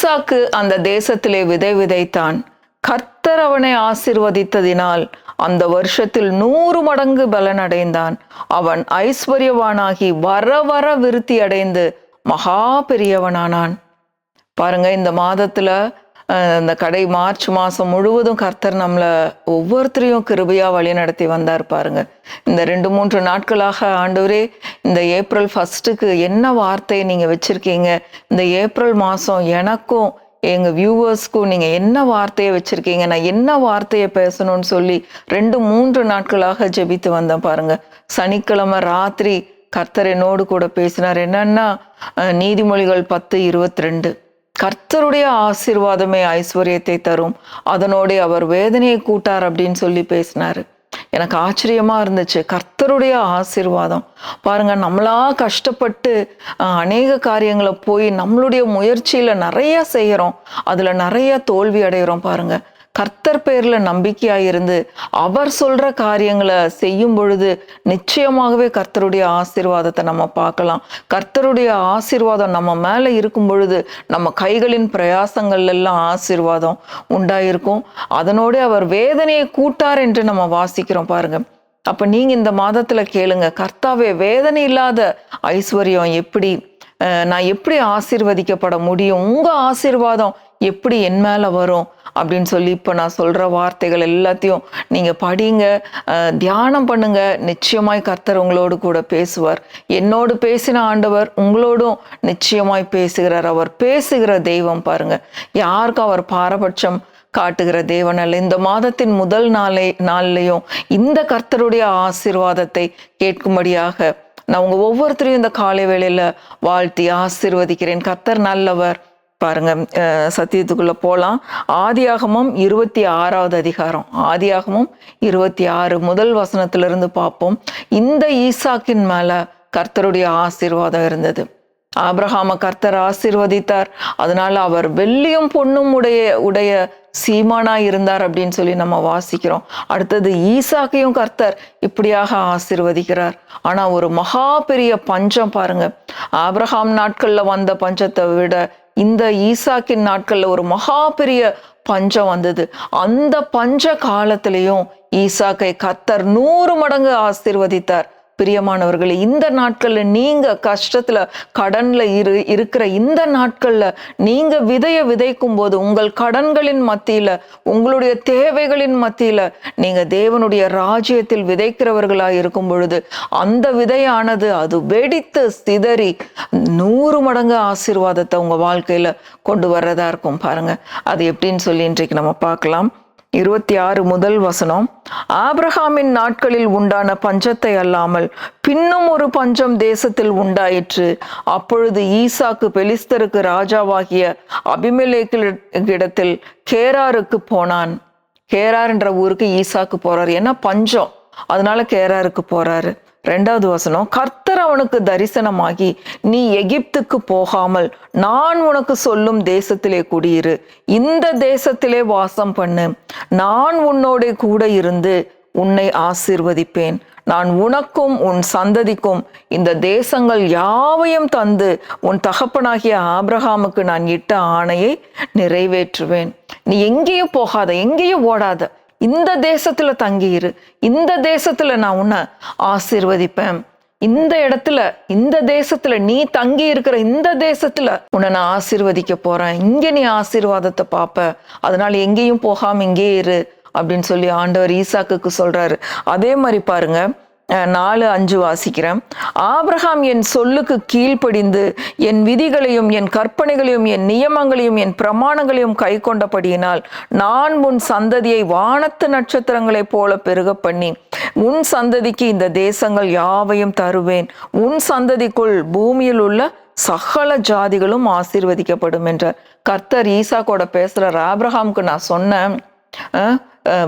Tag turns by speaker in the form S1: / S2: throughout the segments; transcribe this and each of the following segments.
S1: ஈசாக்கு அந்த தேசத்திலே விதை விதைத்தான். கர்த்தர் அவனை ஆசிர்வதித்ததினால் அந்த வருஷத்தில் நூறு மடங்கு பலன் அடைந்தான் அவன் ஐஸ்வர்யவானாகி வர வர விருத்தி அடைந்து மகா பெரியவனானான். பாருங்க இந்த மாதத்துல இந்த கடை மார்ச் மாதம் முழுவதும் கர்த்தர் நம்மளை ஒவ்வொருத்தரையும் கிருபையா வழி நடத்தி வந்தார் பாருங்க. இந்த ரெண்டு மூன்று நாட்களாக ஆண்டவரே இந்த ஏப்ரல் ஃபர்ஸ்ட்டுக்கு என்ன வார்த்தையை நீங்கள் வச்சுருக்கீங்க? இந்த ஏப்ரல் மாதம் எனக்கும் எங்கள் வியூவர்ஸ்க்கும் நீங்கள் என்ன வார்த்தையை வச்சுருக்கீங்க? நான் என்ன வார்த்தையை பேசணும்னு சொல்லி ரெண்டு மூன்று நாட்களாக ஜெபித்து வந்தேன் பாருங்க. சனிக்கிழமை ராத்திரி கர்த்தர் என்னோடு கூட பேசினார். என்னன்னா நீதிமொழிகள் பத்து இருபத்தி ரெண்டு. கர்த்தருடைய ஆசீர்வாதமே ஐஸ்வர்யத்தை தரும். அதனோட அவர் வேதனையை கூட்டார் அப்படின்னு சொல்லி பேசினாரு. எனக்கு ஆச்சரியமா இருந்துச்சு. கர்த்தருடைய ஆசீர்வாதம். பாருங்க நம்மளா கஷ்டப்பட்டு அநேக காரியங்களை போய் நம்மளுடைய முயற்சியில நிறைய செய்யறோம். அதுல நிறைய தோல்வி அடைகிறோம் பாருங்க. கர்த்தர் பேர்ல நம்பிக்கையா இருந்து அவர் சொல்ற காரியங்களை செய்யும் பொழுது நிச்சயமாகவே கர்த்தருடைய ஆசீர்வாதத்தை நம்ம பார்க்கலாம். கர்த்தருடைய ஆசீர்வாதம் நம்ம மேல இருக்கும் பொழுது நம்ம கைகளின் பிரயாசங்கள் எல்லாம் ஆசீர்வாதம் உண்டாயிருக்கும். அதனோட அவர் வேதனையை கூட்டார் என்று நம்ம வாசிக்கிறோம் பாருங்க. அப்ப நீங்க இந்த மாதத்துல கேளுங்க கர்த்தாவே வேதனை இல்லாத ஐஸ்வர்யம் எப்படி நான் எப்படி ஆசீர்வதிக்கப்பட முடியும்? உங்க ஆசீர்வாதம் எப்படி என் மேலே வரும் அப்படின்னு சொல்லி இப்போ நான் சொல்கிற வார்த்தைகள் எல்லாத்தையும் நீங்கள் படிங்க தியானம் பண்ணுங்க. நிச்சயமாய் கர்த்தர் உங்களோடு கூட பேசுவார். என்னோடு பேசின ஆண்டவர் உங்களோடும் நிச்சயமாய் பேசுகிறார். அவர் பேசுகிற தெய்வம் பாருங்க. யாருக்கும் அவர் பாரபட்சம் காட்டுகிற தேவன் அல்ல. இந்த மாதத்தின் முதல் நாளை நாள்லையும் இந்த கர்த்தருடைய ஆசீர்வாதத்தை கேட்கும்படியாக நான் உங்கள் ஒவ்வொருத்தரையும் இந்த காலை வேளையில் வாழ்த்தி ஆசிர்வதிக்கிறேன். கர்த்தர் நல்லவர். பாருங்க சத்தியத்துக்குள்ள போகலாம் ஆதியாகமும் இருபத்தி ஆறாவது அதிகாரம். ஆதியாகமும் இருபத்தி ஆறு முதல் வசனத்திலிருந்து பார்ப்போம். இந்த ஈசாக்கின் மேல கர்த்தருடைய ஆசீர்வாதம் இருந்தது. ஆபிரகாம கர்த்தர் ஆசீர்வதித்தார். அதனால அவர் வெள்ளியும் பொண்ணும் உடைய உடைய சீமானா இருந்தார் அப்படின்னு சொல்லி நம்ம வாசிக்கிறோம். அடுத்தது ஈசாக்கையும் கர்த்தர் இப்படியாக ஆசீர்வதிக்கிறார். ஆனா ஒரு மகா பெரிய பஞ்சம் பாருங்க. ஆபிரகாம் நாட்கள்ல வந்த பஞ்சத்தை விட இந்த ஈசாக்கின் நாட்கள்ல ஒரு மகா பெரிய பஞ்சம் வந்தது. அந்த பஞ்ச காலத்திலையும் ஈசாக்கை கத்தர் நூறு மடங்கு ஆசிர்வதித்தார். பிரியமானவர்களே இந்த நாட்களில் நீங்கள் கஷ்டத்தில் கடனில் இரு இருக்கிற இந்த நாட்களில் நீங்கள் விதையை விதைக்கும் போது உங்கள் கடன்களின் மத்தியில் உங்களுடைய தேவைகளின் மத்தியில் நீங்கள் தேவனுடைய ராஜ்யத்தில் விதைக்கிறவர்களாக இருக்கும் பொழுது அந்த விதையானது அது வெடித்து சிதறி நூறு மடங்கு ஆசீர்வாதத்தை உங்கள் வாழ்க்கையில் கொண்டு வர்றதா இருக்கும் பாருங்கள் அது எப்படின்னு சொல்லி இன்றைக்கு நம்ம பார்க்கலாம். இருபத்தி ஆறு முதல் வசனம் ஆப்ரஹாமின் நாட்களில் உண்டான பஞ்சத்தை அல்லாமல் பின்னும் ஒரு பஞ்சம் தேசத்தில் உண்டாயிற்று. அப்பொழுது ஈசாக்கு பெலிஸ்தருக்கு ராஜாவாகிய அபிமெலேக்கிடத்தில் கேராருக்கு போனான். கேரார் என்ற ஊருக்கு ஈசாக்கு போறார். ஏன்னா பஞ்சம். அதனால கேராருக்கு போறாரு. ரெண்டாவது வசனம் கர்த்தர் அவனுக்கு தரிசனமாகி நீ எகிப்துக்கு போகாமல் நான் உனக்கு சொல்லும் தேசத்திலே குடியிரு. இந்த தேசத்திலே வாசம் பண்ணு. நான் உன்னோட கூட இருந்து உன்னை ஆசீர்வதிப்பேன். நான் உனக்கும் உன் சந்ததிக்கும் இந்த தேசங்கள் யாவையும் தந்து உன் தகப்பனாகிய ஆபிரகாமுக்கு நான் இட்ட ஆணையை நிறைவேற்றுவேன். நீ எங்கேயும் போகாத எங்கேயும் ஓடாத. இந்த தேசத்துல தங்கியிரு. இந்த தேசத்துல நான் உன்னை ஆசீர்வதிப்பேன். இந்த இடத்துல இந்த தேசத்துல நீ தங்கி இருக்கிற இந்த தேசத்துல உன்னை நான் ஆசீர்வதிக்க போறேன். இங்க நீ ஆசீர்வாதத்தை பார்ப்ப அதனால எங்கேயும் போகாம இங்கே இரு அப்படின்னு சொல்லி ஆண்டவர் ஈசாக்குக்கு சொல்றாரு. அதே மாதிரி பாருங்க நாலு அஞ்சு வாசிக்கிறேன். ஆபிரகாம் என் சொல்லுக்கு கீழ்ப்படிந்து என் விதிகளையும் என் கற்பனைகளையும் என் நியமங்களையும் என் பிரமாணங்களையும் கை கொண்டபடியினால் நான் உன் சந்ததியை வானத்து நட்சத்திரங்களைப் போல பெருக பண்ணி உன் சந்ததிக்கு இந்த தேசங்கள் யாவையும் தருவேன். உன் சந்ததிக்குள் பூமியில் உள்ள சகல ஜாதிகளும் ஆசீர்வதிக்கப்படும் என்றார். கர்த்தர் ஈசாக்கோட பேசுறார் ஆப்ரஹாம்க்கு நான் சொன்னேன்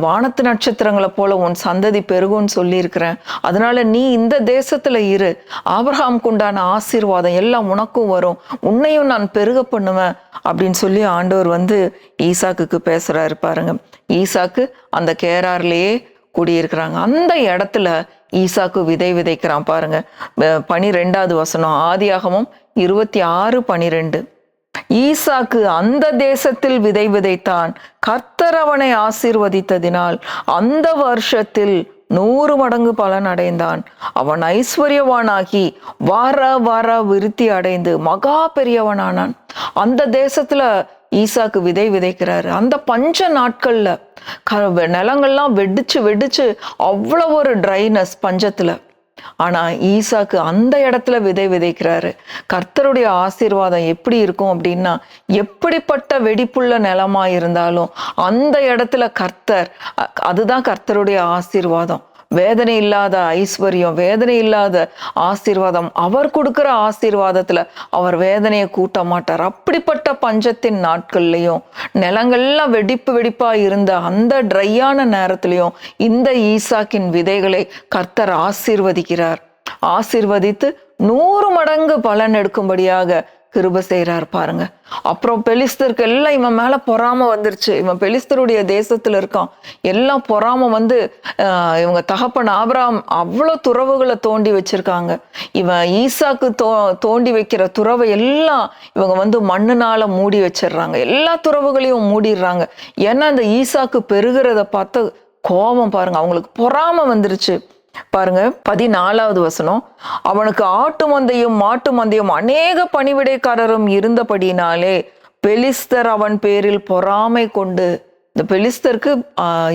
S1: வானத்து நட்சத்திரங்களை போல உன் சந்ததி பெருகும்னு சொல்லியிருக்கிறேன். அதனால நீ இந்த தேசத்துல இரு. ஆபிரகாமுக்கு உண்டான ஆசீர்வாதம் எல்லாம் உனக்கும் வரும். உன்னையும் நான் பெருக பண்ணுவேன் அப்படின்னு சொல்லி ஆண்டவர் வந்து ஈசாக்குக்கு பேசுறாரு பாருங்க. ஈசாக்கு அந்த கேரார்லேயே குடியிருக்கிறாங்க. அந்த இடத்துல ஈசாக்கு விதை விதைக்கிறான் பாருங்க. பனிரெண்டாவது வசனம். ஆதியாகமம் இருபத்தி ஆறு பனிரெண்டு. ஈசாக்கு அந்த தேசத்தில் விதை விதைத்தான். கர்த்தர் அவனை ஆசீர்வதித்ததினால் அந்த வருஷத்தில் நூறு மடங்கு பலன் அடைந்தான். அவன் ஐஸ்வர்யவானாகி வர வர விருத்தி அடைந்து மகா பெரியவனானான். அந்த தேசத்துல ஈசாக்கு விதை விதைக்கிறாரு. அந்த பஞ்ச நாட்கள்ல க- நிலங்கள்லாம் வெடிச்சு வெடிச்சு அவ்வளவு ஒரு ட்ரைனஸ் பஞ்சத்துல. ஆனா ஈசாக்கு அந்த இடத்துல விதை விதைக்கிறாரு. கர்த்தருடைய ஆசீர்வாதம் எப்படி இருக்கும் அப்படின்னா எப்படிப்பட்ட வெடிப்புள்ள நிலமா இருந்தாலும் அந்த இடத்துல கர்த்தர் அதுதான் கர்த்தருடைய ஆசீர்வாதம். வேதனை இல்லாத ஐஸ்வர்யம் வேதனை இல்லாத ஆசீர்வாதம். அவர் கொடுக்குற ஆசீர்வாதத்துல அவர் வேதனையை கூட்ட மாட்டார். அப்படிப்பட்ட பஞ்சத்தின் நாட்கள்லையும் நிலங்கள்லாம் வெடிப்பு வெடிப்பா இருந்த அந்த ட்ரையான நேரத்திலையும் இந்த ஈசாக்கின் விதைகளை கர்த்தர் ஆசீர்வதிக்கிறார். ஆசீர்வதித்து நூறு மடங்கு பலன் எடுக்கும்படியாக கிருப செய்கிறார் பாருங்க. அப்புறம் பெலிஸ்தருக்கு எல்லாம் இவன் மேலே பொறாம வந்துருச்சு. இவன் பெலிஸ்தருடைய தேசத்தில் இருக்கான். எல்லாம் பொறாம வந்து இவங்க தகப்பன் ஆபராம் அவ்வளோ துறவுகளை தோண்டி வச்சிருக்காங்க. இவன் ஈசாக்கு தோ தோண்டி வைக்கிற துறவை எல்லாம் இவங்க வந்து மண்ணுனால மூடி வச்சிடுறாங்க. எல்லா துறவுகளையும் மூடிடுறாங்க. ஏன்னா அந்த ஈசாக்கு பெருகிறத பார்த்து கோபம் பாருங்க. அவங்களுக்கு பொறாம வந்துருச்சு. பாருங்க பதினாலாவது வசனம். அவனுக்கு ஆட்டு மந்தையும் மாட்டு மந்தையும் அநேக பணிவிடைக்காரரும் இருந்தபடினாலே பெலிஸ்தர் அவன் பேரில் பொறாமை கொண்டு இந்த பெலிஸ்தருக்கு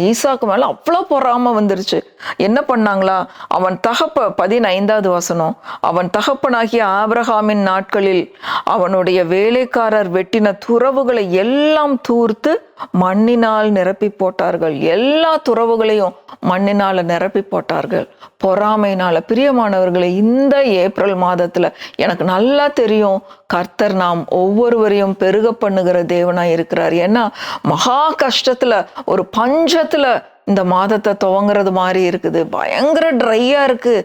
S1: ஈசாக்கு மேலே அவ்வளோ பொறாம வந்துருச்சு. என்ன பண்ணாங்களா? அவன் தகப்ப பதினைந்தாவது வசனம். அவன் தகப்பனாகிய ஆபிரகாமின் நாட்களில் அவனுடைய வேலைக்காரர் வெட்டின துறவுகளை எல்லாம் தூர்த்து மண்ணினால் நிரப்பி போட்டார்கள். எல்லா துறவுகளையும் மண்ணினால் நிரப்பி போட்டார்கள். பொறாமைனால பிரியமானவர்களை இந்த ஏப்ரல் மாதத்துல எனக்கு நல்லா தெரியும். கர்த்தர் நாம் ஒவ்வொருவரையும் பெருக பண்ணுகிற தேவனா இருக்கிறார். ஏன்னா மகா கஷ்டத்துல ஒரு பஞ்சத்துல இந்த மாதத்தை துவங்குறது மாதிரி இருக்குது. பயங்கர ட்ரையா இருக்கு.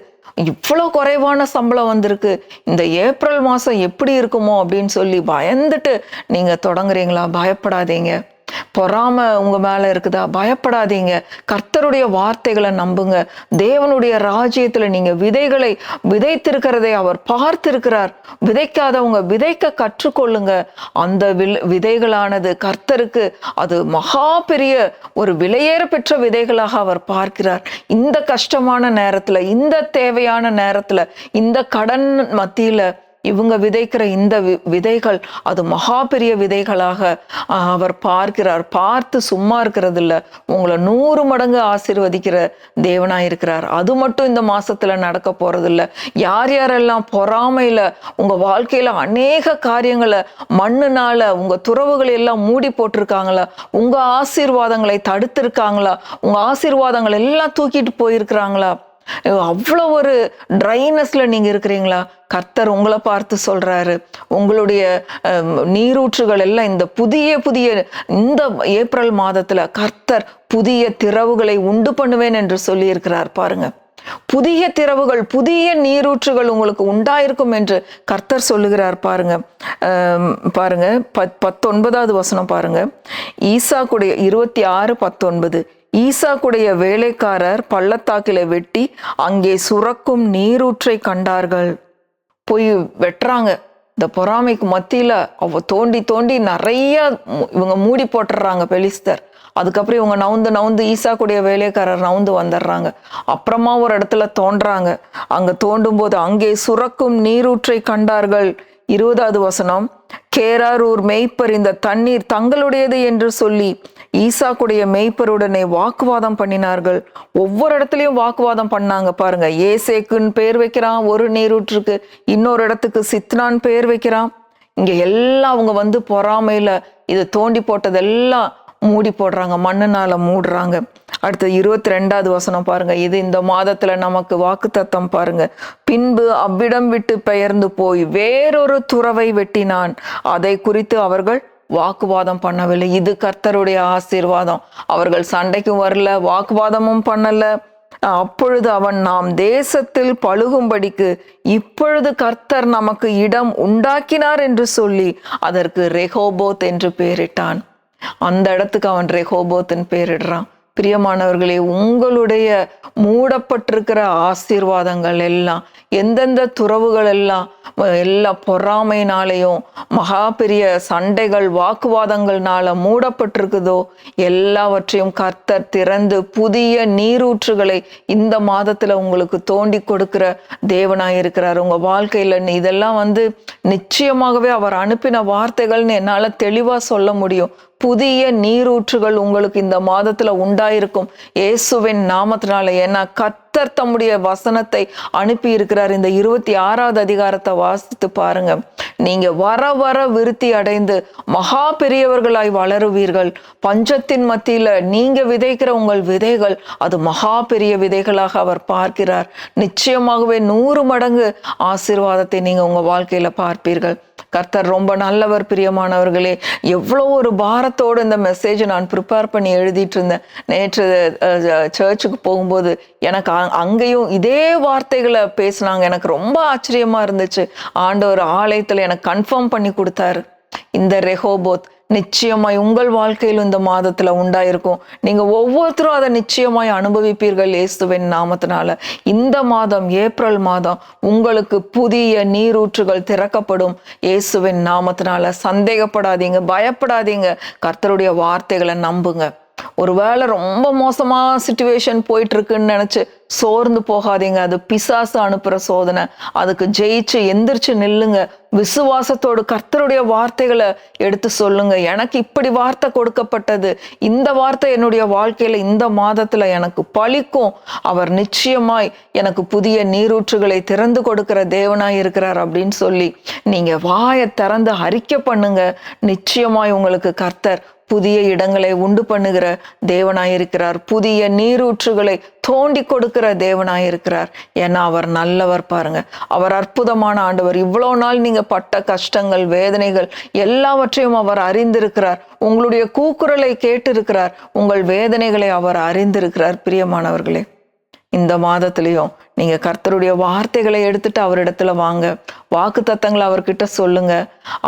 S1: இவ்வளோ குறைவான சம்பளம் வந்திருக்கு. இந்த ஏப்ரல் மாதம் எப்படி இருக்குமோ அப்படின்னு சொல்லி பயந்துட்டு நீங்கள் தொடங்குறீங்களா? பயப்படாதீங்க. பொறாம உங்க மேல இருக்குதா? பயப்படாதீங்க. கர்த்தருடைய வார்த்தைகளை நம்புங்க. தேவனுடைய ராஜ்யத்துல நீங்க விதைகளை விதைத்திருக்கிறதை அவர் பார்த்திருக்கிறார். விதைக்காதவங்க விதைக்க கற்றுக்கொள்ளுங்க. அந்த விதைகளானது கர்த்தருக்கு அது மகா பெரிய ஒரு விலையேற பெற்ற விதைகளாக அவர் பார்க்கிறார். இந்த கஷ்டமான நேரத்துல இந்த தேவையான நேரத்துல இந்த கடன் மத்தியில இவங்க விதைக்கிற இந்த வி- விதைகள் அது மகா பெரிய விதைகளாக அவர் பார்க்கிறார். பார்த்து சும்மா இருக்கிறது இல்லை உங்களை நூறு மடங்கு ஆசிர்வதிக்கிற தேவனா இருக்கிறார். அது மட்டும் இந்த மாசத்துல நடக்க போறது யார் யாரெல்லாம் பொறாமையில உங்க வாழ்க்கையில அநேக காரியங்களை மண்ணுனால உங்க துறவுகளை எல்லாம் மூடி போட்டிருக்காங்களா? உங்க ஆசீர்வாதங்களை தடுத்திருக்காங்களா? உங்க ஆசீர்வாதங்கள் எல்லாம் தூக்கிட்டு போயிருக்கிறாங்களா? அவ்வளோ ஒரு ட்ரைனஸ்ல நீங்க இருக்கிறீங்களா? கர்த்தர் உங்களை பார்த்து சொல்றாரு. உங்களுடைய அஹ், நீரூற்றுகள் எல்லாம் இந்த புதிய புதிய இந்த ஏப்ரல் மாதத்துல கர்த்தர் புதிய திறவுகளை உண்டு பண்ணுவேன் என்று சொல்லியிருக்கிறார் பாருங்க. புதிய திறவுகள் புதிய நீரூற்றுகள் உங்களுக்கு உண்டாயிருக்கும் என்று கர்த்தர் சொல்லுகிறார் பாருங்க. பாருங்க பத் பத்தொன்பதாவது வசனம் பாருங்க. ஈசாக்குடைய இருபத்தி ஆறு பத்தொன்பது. ஈசாக்குடைய வேலைக்காரர் பள்ளத்தாக்கில வெட்டி அங்கே சுரக்கும் நீரூற்றை கண்டார்கள். போய் வெட்டுறாங்க. இந்த பொறாமைக்கு மத்தியில் அவ தோண்டி தோண்டி நிறைய இவங்க மூடி போட்டுடுறாங்க பெலிஸ்தர். அதுக்கப்புறம் இவங்க நவுந்து நவுந்து ஈசாக்குடைய வேலைக்காரர் நவுந்து வந்துடுறாங்க. அப்புறமா ஒரு இடத்துல தோன்றாங்க. அங்கே தோண்டும் போது அங்கே சுரக்கும் நீரூற்றை கண்டார்கள். இருபதாவது வசனம் கேராரூர் மேய்ப்பர் இந்த தண்ணீர் தங்களுடையது என்று சொல்லி ஈசாக்குடைய மெய்ப்பருடனே வாக்குவாதம் பண்ணினார்கள். ஒவ்வொரு இடத்துலையும் வாக்குவாதம் பண்ணாங்க. பாருங்க ஏசேக்குன்னு பேர் வைக்கிறான் ஒரு நீரூற்றுக்கு. இன்னொரு இடத்துக்கு சித்னான் பேர் வைக்கிறான். இங்க எல்லாம் அவங்க வந்து பொறாமையில இதை தோண்டி போட்டதெல்லாம் மூடி போடுறாங்க மண்ணுனால மூடுறாங்க. அடுத்து இருபத்தி ரெண்டாவது வசனம் பாருங்க. இது இந்த மாதத்துல நமக்கு வாக்குத்தத்தம் பாருங்க. பின்பு அவ்விடம் விட்டு பெயர்ந்து போய் வேறொரு துறவை வெட்டினான். அதை குறித்து அவர்கள் வாக்குவாதம் பண்ணவில்லை. இது கர்த்தருடைய ஆசீர்வாதம். அவர்கள் சண்டைக்கும் வரல வாக்குவாதமும் பண்ணல. அப்பொழுது அவன் நாம் தேசத்தில் பழுகும்படிக்கு இப்பொழுது கர்த்தர் நமக்கு இடம் உண்டாக்கினார் என்று சொல்லி அதற்கு ரெஹோபோத் என்று பெயரிட்டான் அந்த இடத்துக்கு அவன் ரெஹோபோத்ன்னு பெயரிடுறான் பிரியமானவர்களே உங்களுடைய மூடப்பட்டிருக்கிற ஆசீர்வாதங்கள் எல்லாம் எந்தெந்த துறவுகள் எல்லாம் எல்லா பொறாமைனாலையும் மகா பெரிய சண்டைகள் வாக்குவாதங்கள்னால மூடப்பட்டிருக்குதோ எல்லாவற்றையும் கர்த்தர் திறந்து புதிய நீரூற்றுகளை இந்த மாதத்தில் உங்களுக்கு தோண்டி கொடுக்கிற தேவனாக இருக்கிறார். உங்கள் வாழ்க்கையில் இதெல்லாம் வந்து நிச்சயமாகவே அவர் அனுப்பின வார்த்தைகள்னு என்னால் தெளிவாக சொல்ல முடியும். புதிய நீரூற்றுகள் உங்களுக்கு இந்த மாதத்துல உண்டாயிருக்கும். இயேசுவின் நாமத்தினால ஏன்னா கத் கர்த்தர் தம்முடைய வசனத்தை அனுப்பி இருக்கிறார் இந்த இருபத்தி ஆறாவது அதிகாரத்தை வாசித்து பாருங்க. நீங்க வர வர விருத்தி அடைந்து மகா பெரியவர்களாய் வளருவீர்கள். பஞ்சத்தின் மத்தியில நீங்க விதைக்கிற உங்கள் விதைகள் அது மகா பெரிய விதைகளாக அவர் பார்க்கிறார். நிச்சயமாகவே நூறு மடங்கு ஆசீர்வாதத்தை நீங்க உங்க வாழ்க்கையில பார்ப்பீர்கள். கர்த்தர் ரொம்ப நல்லவர் பிரியமானவர்களே. எவ்வளோ ஒரு பாரத்தோடு இந்த மெசேஜை நான் ப்ரிப்பேர் பண்ணி எழுதிட்டு இருந்தேன். நேற்று சர்ச்சுக்கு போகும்போது எனக்கு அங்கேயும் இதே வார்த்தைகளை பேசினாங்க. எனக்கு ரொம்ப ஆச்சரியமா இருந்துச்சு. ஆண்டவர் ஆலயத்தில் எனக்கு கன்ஃபார்ம் பண்ணி கொடுத்தாரு. இந்த ரெஹோபோத் நிச்சயமாய் உங்கள் வாழ்க்கையில் இந்த மாதத்துல உண்டாயிருக்கும். நீங்க ஒவ்வொருத்தரும் அதை நிச்சயமாய் அனுபவிப்பீர்கள் இயேசுவின் நாமத்தினால. இந்த மாதம் ஏப்ரல் மாதம் உங்களுக்கு புதிய நீரூற்றுகள் திறக்கப்படும் இயேசுவின் நாமத்தினால. சந்தேகப்படாதீங்க பயப்படாதீங்க. கர்த்தருடைய வார்த்தைகளை நம்புங்க. ஒருவேளை ரொம்ப மோசமா சுச்சுவேஷன் போயிட்டு இருக்குன்னு நினைச்சு சோர்ந்து போகாதீங்க. அது பிசாசு அனுப்புற சோதனை. அதுக்கு ஜெயிச்சு எந்திரிச்சு நில்லுங்க. விசுவாசத்தோடு கர்த்தருடைய வார்த்தைகளை எடுத்து சொல்லுங்க. எனக்கு இப்படி வார்த்தை கொடுக்கப்பட்டது. இந்த வார்த்தை என்னுடைய வாழ்க்கையில இந்த மாதத்துல எனக்கு பழிக்கும். அவர் நிச்சயமாய் எனக்கு புதிய நீரூற்றுகளை திறந்து கொடுக்கிற தேவனாய் இருக்கிறார் அப்படின்னு சொல்லி நீங்க வாயை திறந்து அறிக்கை பண்ணுங்க. நிச்சயமாய் உங்களுக்கு கர்த்தர் புதிய இடங்களை உண்டு பண்ணுகிற தேவனாயிருக்கிறார் புதிய நீரூற்றுகளை தோண்டி கொடுக்கிற தேவனாயிருக்கிறார் ஏன்னா அவர் நல்லவர் பாருங்க. அவர் அற்புதமான ஆண்டவர். இவ்வளோ நாள் நீங்க பட்ட கஷ்டங்கள் வேதனைகள் எல்லாவற்றையும் அவர் அறிந்திருக்கிறார். உங்களுடைய கூக்குரலை கேட்டிருக்கிறார். உங்கள் வேதனைகளை அவர் அறிந்திருக்கிறார் பிரியமானவர்களே. இந்த மாதத்திலையும் நீங்கள் கர்த்தருடைய வார்த்தைகளை எடுத்துட்டு அவரிடத்துல வாங்க. வாக்கு தத்தங்களை அவர்கிட்ட சொல்லுங்க.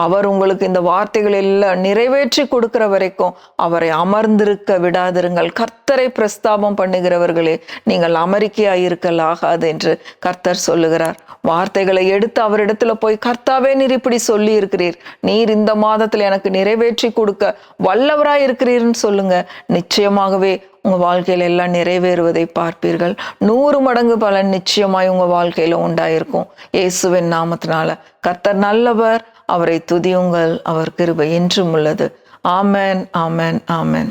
S1: அவர் உங்களுக்கு இந்த வார்த்தைகள் எல்லாம் நிறைவேற்றி கொடுக்கிற வரைக்கும் அவரை அமர்ந்திருக்க விடாதிருங்கள். கர்த்தரை பிரஸ்தாபம் பண்ணுகிறவர்களே நீங்கள் அமெரிக்கையாக இருக்கல் ஆகாது என்று கர்த்தர் சொல்லுகிறார். வார்த்தைகளை எடுத்து அவரிடத்துல போய் கர்த்தாவே நீர் இப்படி சொல்லி இருக்கிறீர் நீர் இந்த மாதத்தில் எனக்கு நிறைவேற்றி கொடுக்க வல்லவராய் இருக்கிறீர்னு சொல்லுங்க. நிச்சயமாகவே உங்கள் வாழ்க்கையில் எல்லாம் நிறைவேறுவதை பார்ப்பீர்கள். நூறு மடங்கு பலன் நிச்சயமாய் உங்கள் வாழ்க்கையில் உண்டாயிருக்கும். இயேசுவின் நாமத்தினால. கர்த்தர் நல்லவர். அவரை துதியுங்கள். அவர் கிருபை என்றும் உள்ளது. ஆமென் ஆமென் ஆமென்.